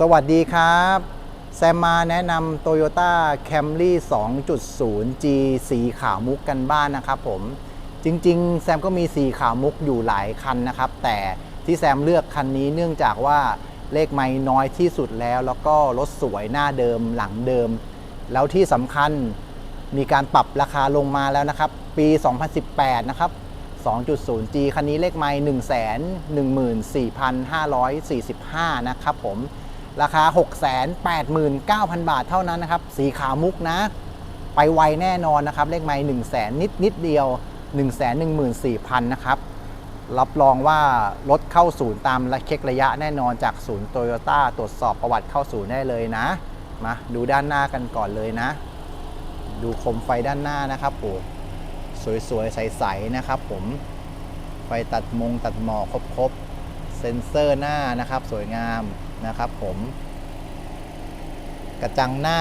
สวัสดีครับ แซมมาแนะนำ Toyota Camry 2.0 G สีขาวมุกกันบ้านนะครับผม จริงๆ แซมก็มีสีขาวมุกอยู่หลายคันนะครับ แต่ที่แซมเลือกคันนี้เนื่องจากว่าเลขไม่น้อยที่สุดแล้ว แล้วก็รถสวยหน้าเดิมหลังเดิม แล้วที่สำคัญมีการปรับราคาลงมาแล้วนะครับ ปี 2018 นะครับ 2.0G คันนี้เลขไม่ 114,545 นะครับผม ราคา 689,000 บาทเท่านั้นนะครับ สีขาวมุกนะ ไปไวแน่นอนนะครับ เลขไม่1 0 0 0 0นิดนิดเดียว 114,000 นะครับ รับรองว่ารถเข้าศูนย์ตามและเช็คระยะแน่นอนจากศูนย์โตโยต้าตรวจสอบประวัติเข้าศูนย์ได้เลยนะ มาดูด้านหน้ากันก่อนเลยนะ ดูคมไฟด้านหน้านะครับผมสวยๆ ใสๆ นะครับผม ไฟตัดมงตัดหมอกครบๆ เซ็นเซอร์หน้านะครับ สวยงาม นะครับผมกระจังหน้า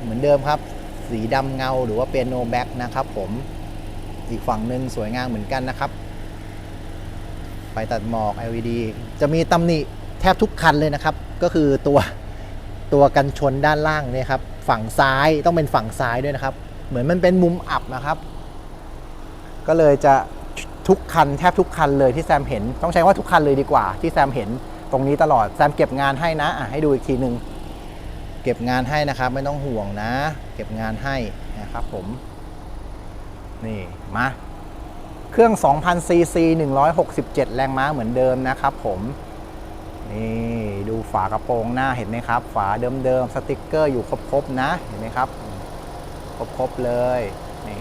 เหมือนเดิมครับ สีดำเงาหรือว่าเปียโนแบ็กนะครับผมอีกฝั่งหนึ่งสวยงามเหมือนกันนะครับ ไฟตัดหมอก LED จะมีตำหนิแทบทุกคันเลยนะครับ ก็คือตัวตัวกันชนด้านล่างเนี่ยครับ ฝั่งซ้ายต้องเป็นฝั่งซ้ายด้วยนะครับ เหมือนมันเป็นมุมอับนะครับ ก็เลยจะทุกคันแทบทุกคันเลยที่แซมเห็น ต้องใช้ว่าทุกคันเลยดีกว่าที่แซมเห็น ตรงนี้ตลอดแซมเก็บงานให้นะอะให้ดูอีกทีหนึ่งเก็บงานให้นะครับไม่ต้องห่วงนะ เก็บงานให้นะครับผม นี่มาเครื่อง 2,000ซีซี167 แรงม้าเหมือนเดิมนะครับผมนี่ดูฝากระโปรงหน้าเห็นไหมครับ ฝาเดิมๆสติกเกอร์อยู่ครบๆนะเห็นไหมครับ ครบๆเลยนี่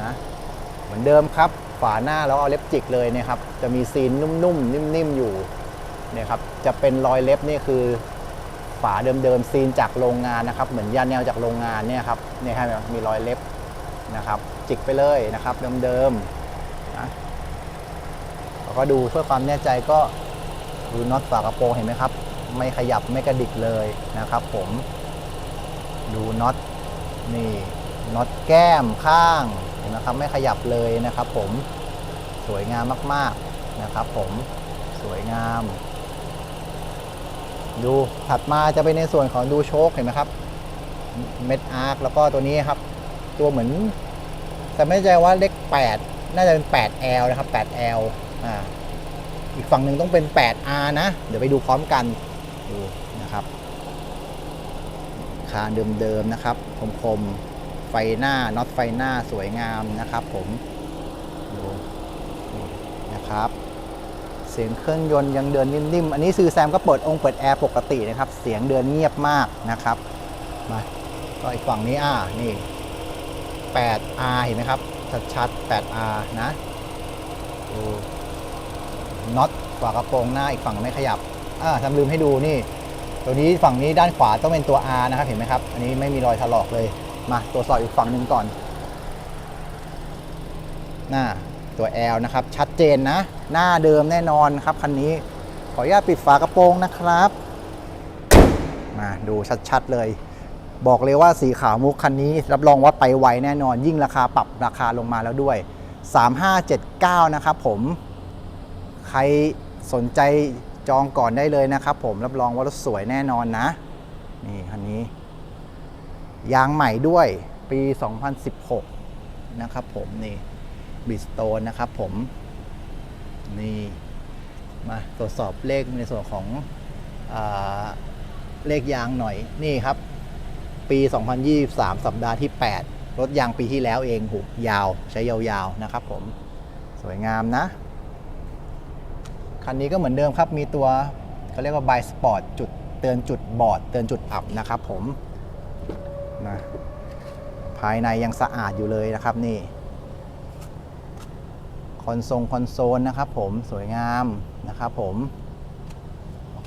นะเหมือนเดิมครับ ฝาหน้าแล้วเอาเล็บจิกเลยนี่ยครับ จะมีซีนนุ่มๆนิ่มๆอยู่ เนี่ยครับจะเป็นรอยเล็บนี่คือฝาเดิมๆซีนจากโรงงานนะครับ เหมือนยาแนวจากโรงงานเนี่ยครับเนี่ยครับมีรอยเล็บนะครับ จิกไปเลยนะครับเดิมๆนะแล้วก็ดูเพื่อความแน่ใจก็ดูน็อตฝากระโปรงเห็นไหมครับ ไม่ขยับไม่กระดิกเลยนะครับผมดูน็อตนี่น็อตแก้มข้างเห็นไหมครับไม่ขยับเลยนะครับ ผมสวยงามมากๆนะครับ ผมสวยงาม ดูถัดมาจะเป็นในส่วนของดูโชคเห็นไหมครับเม็ดอาร์คแล้วก็ตัวนี้ครับ ตัวเหมือนแต่ไม่แน่ใจว่าเลข8น่าจะเป็น 8L นะครับ 8L อ่าอีกฝั่งหนึ่งต้องเป็น 8R นะ เดี๋ยวไปดูพร้อมกันดูนะครับคานเดิมๆนะครับคมๆไฟหน้าน็อตไฟหน้าสวยงามนะครับ ผมดูนะครับ สียงเครื่องยนต์ยังเดินนิ่มๆ อันนี้ซื้อแซมก็เปิดองค์เปิดแอร์ปกตินะครับ เสียงเดินเงียบมากนะครับ มาก็อีกฝั่งนี้อ่านี่ 8R เห็นไหมครับ ชัดๆ 8R นะดูน็อตฝากระโปรงหน้าอีกฝั่งไม่ขยับอ่าทำลืมให้ดูนี่ ตัวนี้ฝั่งนี้ด้านขวาต้องเป็นตัว R นะครับ เห็นไหมครับ อันนี้ไม่มีรอยถลอกเลย มาตรวสอบอีกฝั่งหนึ่งก่อนหน้าตัว L นะครับ ชัดเจนนะ หน้าเดิมแน่นอนครับคันนี้ ขออนุญาตปิดฝากระโปรงนะครับ มาดูชัดๆเลยบอกเลยว่าสีขาวมุกคันนี้ รับรองว่าไปไวแน่นอน ยิ่งราคาปรับราคาลงมาแล้วด้วย 3579 นะครับผมใครสนใจจองก่อนได้เลยนะครับผมรับรองว่ารถสวยแน่นอนนะ นี่คันนี้ ยางใหม่ด้วยปี 2016 นะครับผมนี่บิสโตนนะครับผม นี่มาตรวจสอบเลขในส่วนของอเลขยางหน่อยนี่ครับ ปี 2023 สัปดาห์ที่ 8 รถยางปีที่แล้วเองหูยาวใช้ยาวๆนะครับผมสวยงามนะ คันนี้ก็เหมือนเดิมครับมีตัวเขาเรียกว่า by sport จุดเตือนจุดบอด เตือนจุดอับนะครับผมนะภายในยังสะอาดอยู่เลยนะครับนี่ คอนโซลคอนโซลนะครับผมสวยงามนะครับผม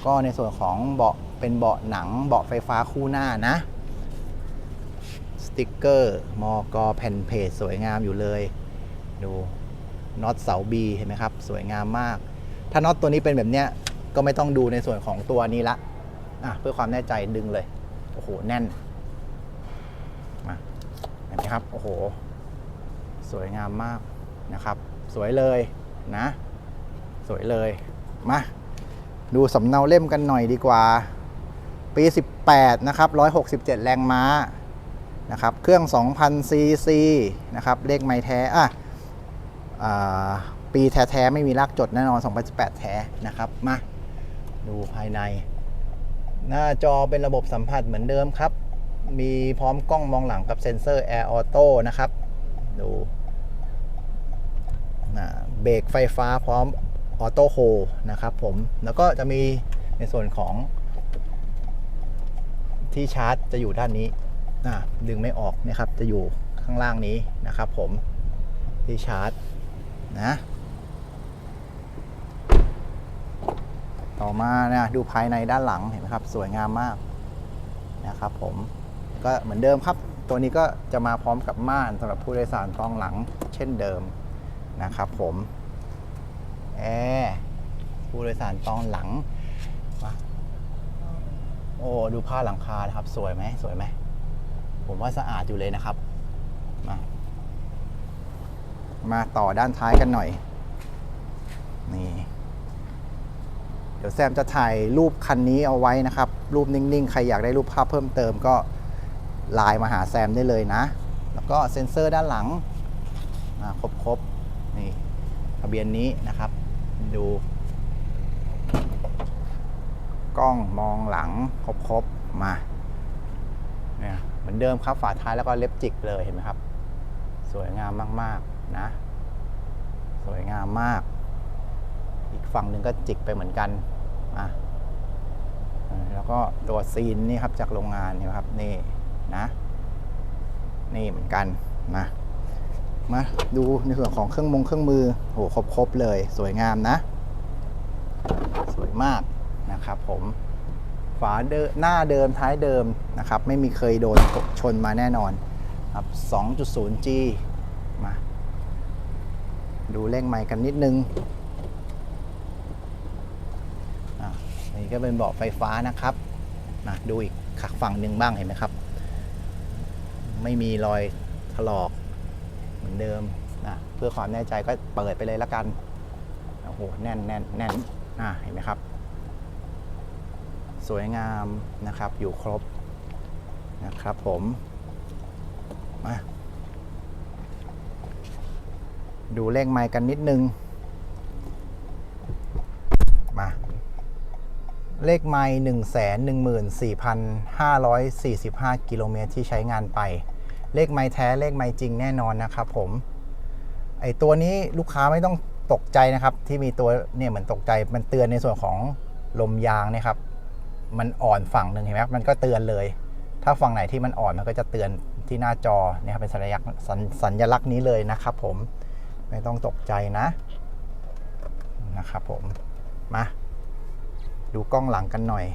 ก็ในส่วนของเบาะเป็นเบาะหนังเบาะไฟฟ้าคู่หน้านะสติกเกอร์มอกอแผ่นเพจสวยงามอยู่เลย ดูน็อตเสาบีเห็นไหมครับ สวยงามมาก ถ้าน็อตตัวนี้เป็นแบบเนี้ยก็ไม่ต้องดูในส่วนของตัวนี้ละอะเพื่อความแน่ใจดึงเลย โอ้โห แน่นมาเห็นไหมครับ โอ้โห สวยงามมากนะครับ สวยเลยนะ สวยเลย มาดูสำเนาเล่มกันหน่อยดีกว่า ปี 18 นะครับ 167 แรงม้านะครับ เครื่อง 2,000 ซีซีนะครับ เลขไม้แท้อะอปีแท้ๆไม่มีลากจดแน่นอน 2018 แท้นะครับ มา ดูภายใน หน้าจอเป็นระบบสัมผัสเหมือนเดิมครับ มีพร้อมกล้องมองหลังกับเซ็นเซอร์ Air Auto นะครับ ดู เบรกไฟฟ้าพร้อมออโต้โฮนะครับผม แล้วก็จะมีในส่วนของที่ชาร์จจะอยู่ด้านนี้อะดึงไม่ออกนะครับ จะอยู่ข้างล่างนี้นะครับผมที่ชาร์จนะ ต่อมานะดูภายในด้านหลังเห็นไหมครับ สวยงามมากนะครับผมก็เหมือนเดิมครับ ตัวนี้ก็จะมาพร้อมกับม่านสำหรับผู้โดยสารตองหลังเช่นเดิม นะครับผมแอร์ผู้โดยสารตองหลังมาโอ้ดูผ้าหลังคานะครับ สวยไหมสวยไหม ผมว่าสะอาดอยู่เลยนะครับ มามาต่อด้านท้ายกันหน่อย นี่ เดี๋ยวแซมจะถ่ายรูปคันนี้เอาไว้นะครับ รูปนิ่งๆ ใครอยากได้รูปภาพเพิ่มเติมก็ไลน์มาหาแซมได้เลยนะ แล้วก็เซ็นเซอร์ด้านหลังครบครบๆ บียนนี้นะครับ ดู กล้องมองหลังครบๆมาเนี่ยเหมือนเดิมครับฝาท้ายแล้วก็เล็บจิกเลยเห็นไหมครับ สวยงามมากๆนะ สวยงามมาก อีกฝั่งหนึ่งก็จิกไปเหมือนกันอะแล้วก็ตัวซีนนี่ครับจากโรงงานนไหมครับนี่นะ นี่เหมือนกันมา มาดูในส่วนของเครื่องมงเครื่องมือโหครบครบเลย สวยงามนะ สวยมากนะครับผมฝาเดิมหน้าเดิมท้ายเดิมนะครับ ไม่มีเคยโดนชนมาแน่นอนครับ 2.0G มา ดูเร่งไมค์กันนิดนึงอะนี่ก็เป็นเบาะไฟฟ้านะครับนะดูอีกขักฝั่งหนึ่งบ้างเห็นไหมครับ ไม่มีรอยถลอก เหมือนเดิมนะเพื่อความแน่ใจก็เปิดไปเลยละกันโอ้โหแน่นแน่นแน่นอะเห็นไหมครับ สวยงามนะครับอยู่ครบนะครับผมมาดูเลขไมค์กันนิดนึงมาเลขไมล์หนึ่งแสนหนึ่งหมื่นสี่พันห้าร้อยสี่สิบห้ากิโลเมตรที่ใช้งานไป เลขไมล์แท้เลขไมล์จริงแน่นอนนะครับผมไอตัวนี้ลูกค้าไม่ต้องตกใจนะครับ ที่มีตัวเนี่ยเหมือนตกใจมันเตือนในส่วนของลมยางเนะครับ มันอ่อนฝั่งหนึ่งเห็นไหมมันก็เตือนเลย ถ้าฝั่งไหนที่มันอ่อนมันก็จะเตือนที่หน้าจอเนี่ยครับเป็นสัญลักษณ์สัญลักษณ์นี้เลยนะครับผมไม่ต้องตกใจนะนะครับผมมาดูกล้องหลังกันหน่อย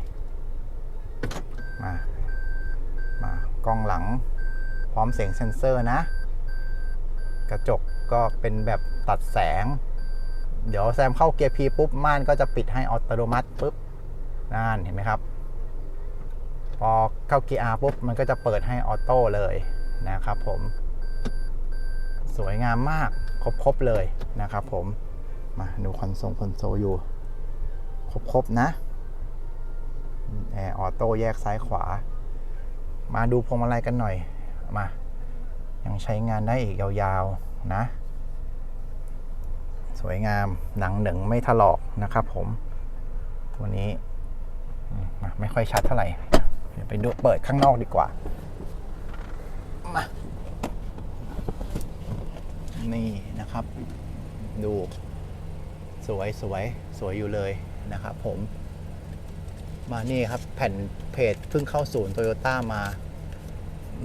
มามากล้องหลัง พร้อมเสียงเซ็นเซอร์นะ กระจกก็เป็นแบบตัดแสง เดี๋ยวแซมเข้าเกียร์ P ปุ๊บม่านก็จะปิดให้อัตโนมัติปุ๊บนั่นเห็นไหมครับ พอเข้าเกียร์ R ปุ๊บมันก็จะเปิดให้ออโต้เลยนะครับผม สวยงามมากครบๆเลยนะครับผม มาดูคอนโซลคอนโซลอยู่ ครบๆนะแอร์ออโต้แยกซ้ายขวา มาดูพวงมาลัยกันหน่อย มา ยังใช้งานได้อีกยาวๆนะ สวยงามหนังหนึ่งไม่ถลอกนะครับผม ตัวนี้มมาไม่ค่อยชัดเท่าไหร่เดี๋ยวไปดูเปิดข้างนอกดีกว่ามานี่นะครับ ดูสวยสวยสวยอยู่เลยนะครับผม มานี่ครับแผ่นเพจเพิ่งเข้าศูนย์โตโยต้ามา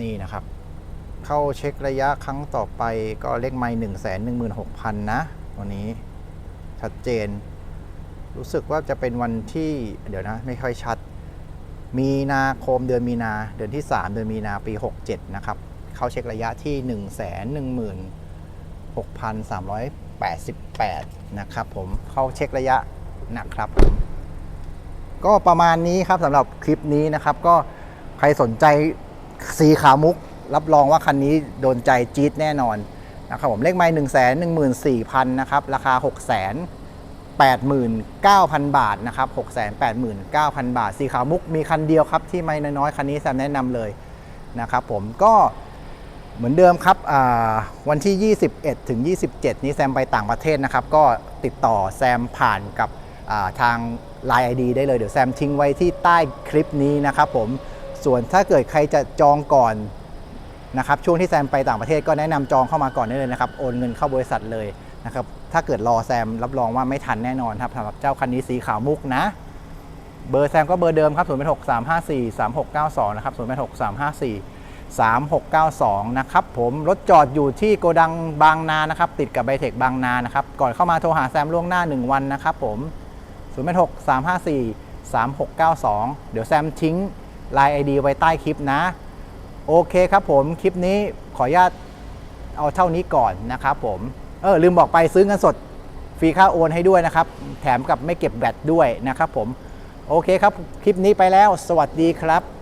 นี่นะครับ เข้าเช็คระยะครั้งต่อไปก็เลขไม่หนึ่งแสนหนึ่งหมื่นหกพันนะวันนี้ชัดเจน รู้สึกว่าจะเป็นวันที่เดี๋ยวนะไม่ค่อยชัด มีนาคมเดือนมีนาเดือนที่ 3 เดือนมีนาปี 67 นะครับ เข้าเช็คระยะที่ 1 1 6 3 8 8 นะครับผมเข้าเช็คระยะนะครับผมก็ประมาณนี้ครับสำหรับคลิปนี้นะครับ ก็ใครสนใจ สีขาวมุก รับรองว่าคันนี้โดนใจจี๊ดแน่นอนนะครับผมเลขไม้หนึ่งแสนหนึ่งหมื่นสี่พันนะครับ ราคาหกแสน689,000บาทนะครับ689,000บาท สีขาวมุกมีคันเดียวครับ ที่ไม่น้อยคันนี้แซมแนะนำเลยนะครับผมก็เหมือนเดิมครับวันที่ 21 ถึง 27 นี้แซมไปต่างประเทศนะครับ ก็ติดต่อแซมผ่านกับาทาง Line ID ได้เลย เดี๋ยวแซมทิ้งไว้ที่ใต้คลิปนี้นะครับผม ส่วนถ้าเกิดใครจะจองก่อนนะครับช่วงที่แซมไปต่างประเทศก็แนะนำจองเข้ามาก่อนได้เลยนะครับโอนเงินเข้าบริษัทเลยนะครับถ้าเกิดรอแซมรับรองว่าไม่ทันแน่นอนครับสำหรับเจ้าคันนี้สีขาวมุกนะ เบอร์แซมก็เบอร์เดิมครับ0 8 6 3 5 4 3 6 9 2นะครับ0 8 6 3 5 4 3 6 9 2นะครับผมรถจอดอยู่ที่โกดังบางนานะครับติดกับไบเทคบางนานะครับก่อนเข้ามาโทรหาแซมล่วงหน้า 1 วันนะครับผม0 8 6 3 5 4 3 6 9 2 เดี๋ยวแซมทิ้ง l ล n e ID ไว้ใต้คลิปนะ โอเคครับผมคลิปนี้ขออนุญาตเอาเท่านี้ก่อนนะครับผม เออลืมบอกไปซื้อเงินสดฟรีค่าโอนให้ด้วยนะครับ แถมกับไม่เก็บแบตด้วยนะครับผม โอเคครับ คลิปนี้ไปแล้ว สวัสดีครับ